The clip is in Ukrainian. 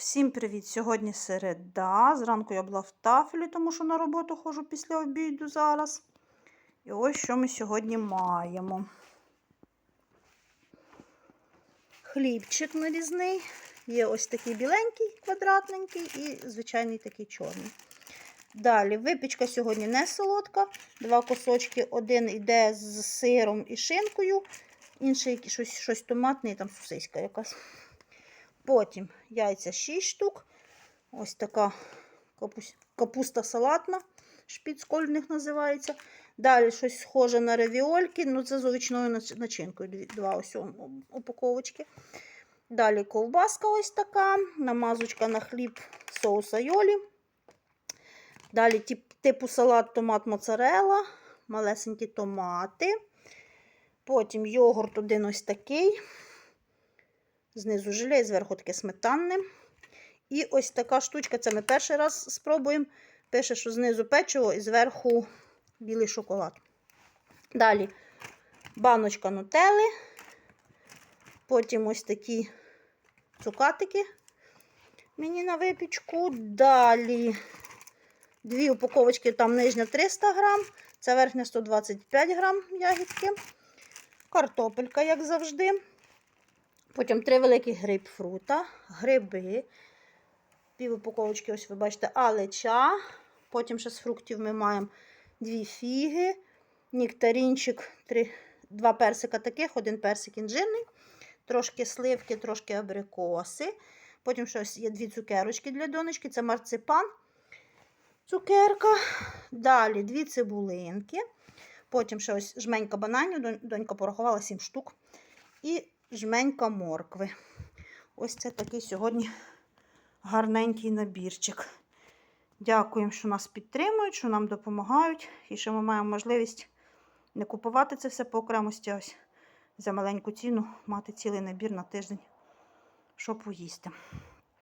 Всім привіт! Сьогодні середа. Зранку я була в тафелі, тому що на роботу ходжу після обіду зараз. І ось що ми сьогодні маємо. Хлібчик нарізний. Є ось такий біленький, квадратненький і звичайний такий чорний. Далі випічка сьогодні не солодка. Два кусочки. Один йде з сиром і шинкою, інший щось, щось томатне і там сосиска якась. Потім яйця 6 штук. Ось така капуста, салатна, шпіцкольних називається. Далі щось схоже на ревіольки, ну це з овочною начинкою. Два ось упаковочки. Далі ковбаска ось така, намазочка на хліб соус айолі. Далі тип- типу салат томат моцарелла, малесенькі томати. Потім йогурт один ось такий. Знизу желе і зверху таке сметанне. І ось така штучка, це ми перший раз спробуємо. Пише, що знизу печиво і зверху білий шоколад. Далі баночка нутели. Потім ось такі цукатики мені на випічку. Далі дві упаковочки, там нижня 300 грам, це верхня 125 грам ягідки. Картопелька, як завжди. Потім три великі грейпфрута, гриби, пів упаковочки, ось ви бачите, алеча. Потім ще з фруктів ми маємо дві фіги, нектарінчик, три, два персика таких, один персик інжирний, трошки сливки, трошки абрикоси. Потім ще ось є дві цукерочки для донечки, це марципан, цукерка. Далі дві цибулинки. Потім ще ось жменька бананів, донька порахувала 7 штук. І жменька моркви. Ось це такий сьогодні гарненький набірчик. Дякуємо, що нас підтримують, що нам допомагають. І що ми маємо можливість не купувати це все по окремості, а ось за маленьку ціну мати цілий набір на тиждень, щоб поїсти.